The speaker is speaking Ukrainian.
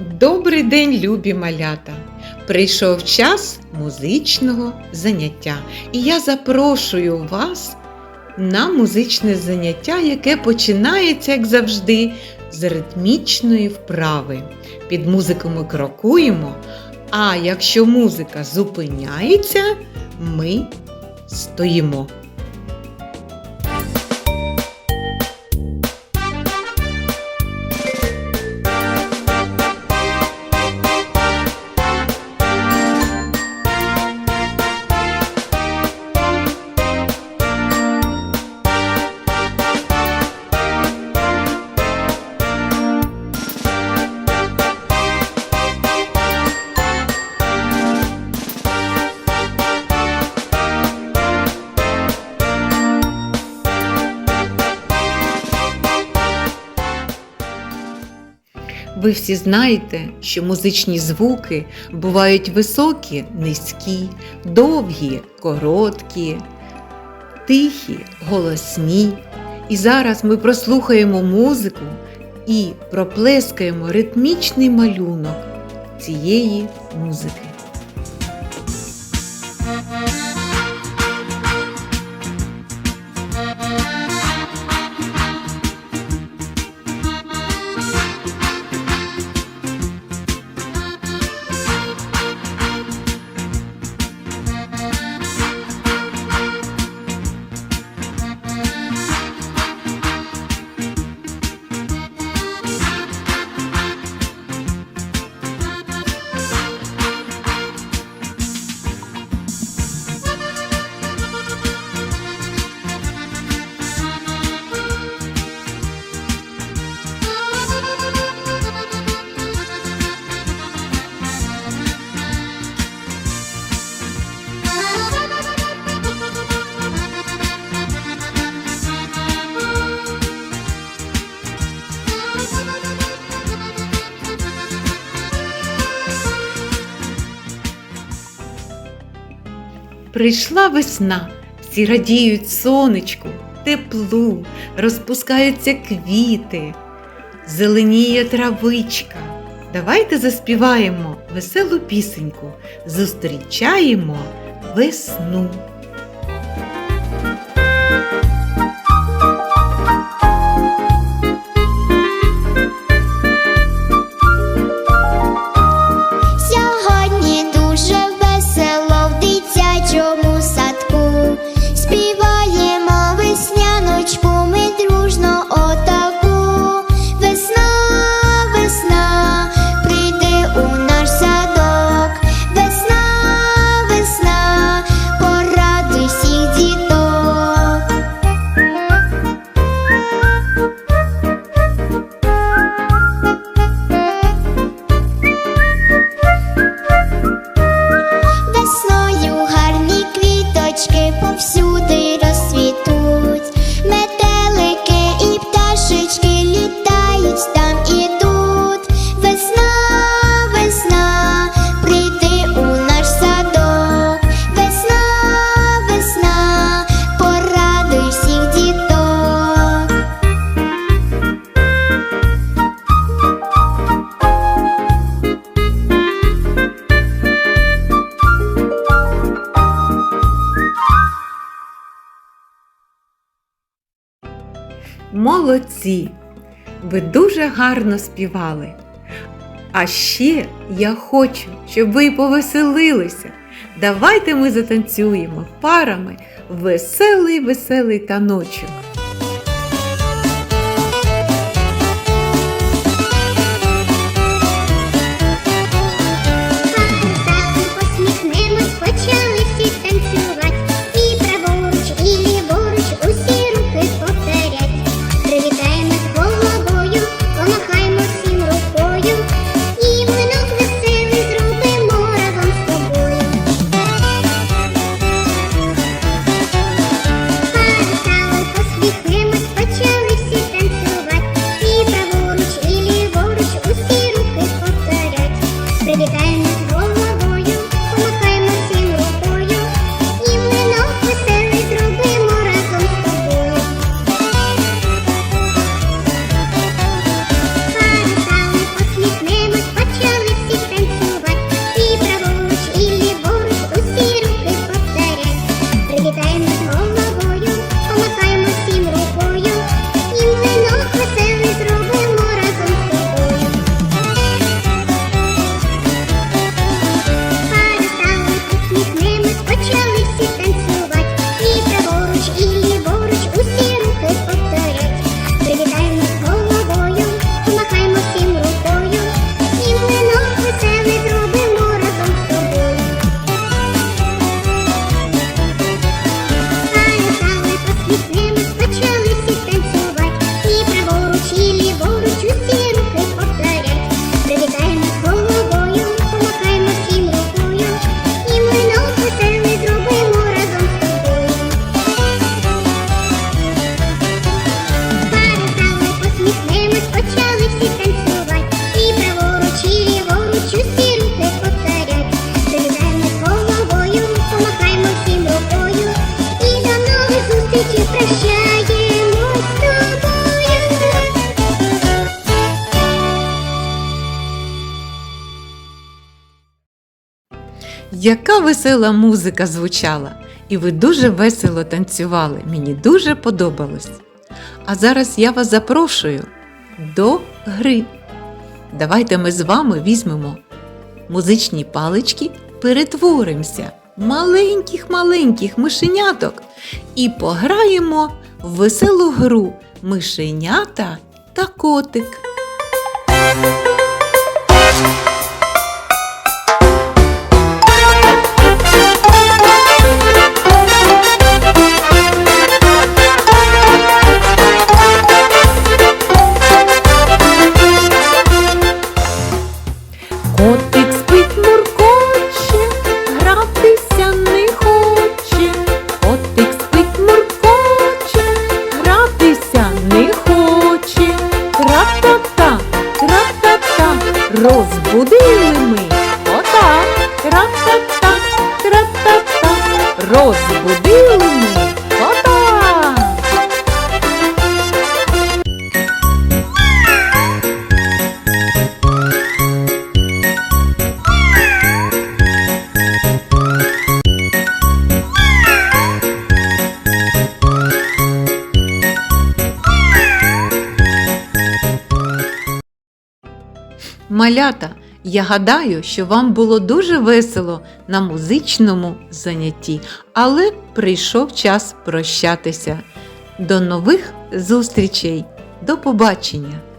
Добрий день, любі малята! Прийшов час музичного заняття, і я запрошую вас на музичне заняття, яке починається, як завжди, з ритмічної вправи. Під музику ми крокуємо, а якщо музика зупиняється, ми стоїмо. Ви всі знаєте, що музичні звуки бувають високі, низькі, довгі, короткі, тихі, голосні. І зараз ми прослухаємо музику і проплескаємо ритмічний малюнок цієї музики. Прийшла весна, всі радіють сонечку, теплу, розпускаються квіти, зеленіє травичка. Давайте заспіваємо веселу пісеньку, зустрічаємо весну. Молодці! Ви дуже гарно співали. А ще я хочу, щоб ви повеселилися. Давайте ми затанцюємо парами веселий веселий таночок. Яка весела музика звучала, і ви дуже весело танцювали. Мені дуже подобалось. А зараз я вас запрошую до гри. Давайте ми з вами візьмемо музичні палички, перетворимося маленьких-маленьких мишеняток і пограємо в веселу гру мишенята та котик. Розбудили ми кота. Малята, я гадаю, що вам було дуже весело на музичному занятті, але прийшов час прощатися. До нових зустрічей. До побачення!